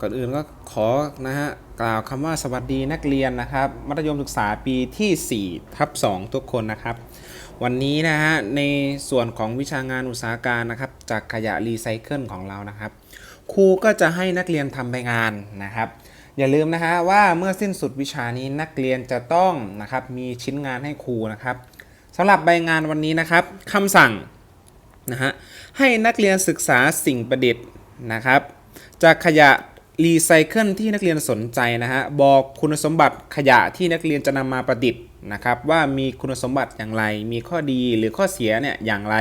ก่อนอื่นก็ขอนะฮะกล่าวคำว่าสวัสดีนักเรียนนะครับ มัธยมศึกษาปีที่4ทับ2ทุกคนนะครับ วันนี้นะฮะในส่วนของวิชางานอุตสาหการนะครับจากขยะรีไซเคิลของเรานะครับครูก็จะให้นักเรียนทำใบงานนะครับ อย่าลืมนะฮะว่าเมื่อสิ้นสุดวิชานี้นักเรียนจะต้องนะครับมีชิ้นงานให้ครูนะครับสำหรับใบงานวันนี้นะครับคำสั่งนะฮะให้นักเรียนศึกษาสิ่งประดิษฐ์นะครับ จากขยะรีไซเคิลที่นักเรียนสนใจนะฮะบอกคุณสมบัติขยะที่นักเรียนจะนำมาประดิษฐ์นะครับ ว่ามีคุณสมบัติอย่างไร มีข้อดีหรือข้อเสียเนี่ยอย่างไร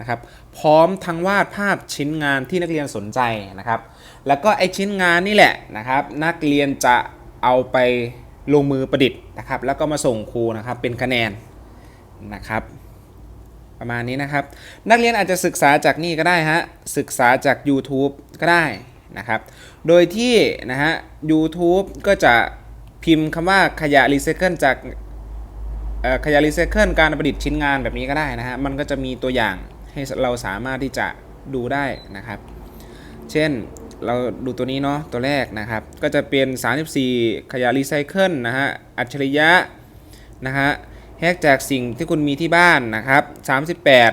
นะครับ พร้อมทั้งวาดภาพชิ้นงานที่นักเรียนสนใจนะครับ แล้วก็ไอชิ้นงานนี่แหละนะครับ นักเรียนจะเอาไปลงมือประดิษฐ์นะครับ แล้วก็มาส่งครูนะครับเป็นคะแนนนะครับ ประมาณนี้นะครับ นักเรียนอาจจะศึกษาจากนี่ก็ได้ฮะ ศึกษาจาก YouTube ก็ได้นะครับ โดยที่นะฮะ YouTube ก็จะพิมพ์คำว่าขยะรีไซเคิลจากขยะรีไซเคิลการประดิษฐ์ชิ้นงานแบบนี้ก็ได้นะฮะ มันก็จะมีตัวอย่างให้เราสามารถที่จะดูได้นะครับ เช่นเราดูตัวนี้เนาะตัวแรกนะครับ ก็จะเป็น 34 ขยะรีไซเคิลนะฮะ อัจฉริยะนะฮะ แฮกจากสิ่งที่คุณมีที่บ้านนะครับ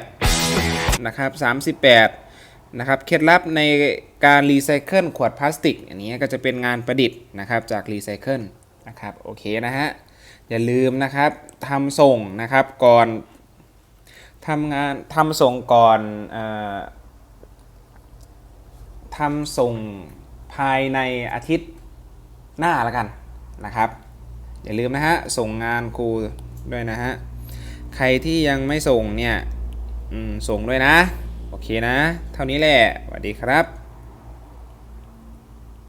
38 นะครับ 38 นะครับ เคล็ดลับในการรีไซเคิลขวดพลาสติก อันนี้ก็จะเป็นงานประดิษฐ์นะครับจากรีไซเคิลนะครับ โอเคนะฮะ อย่าลืมนะครับทำส่งนะครับก่อนทำงานทำส่งก่อนออทำส่งภายในอาทิตย์หน้าแล้วกันนะครับ อย่าลืมนะฮะ ส่งงานครู ด้วยนะฮะ ใครที่ยังไม่ส่งเนี่ยส่งด้วยนะ โอเคนะ เท่านี้แหละสวัสดีครับ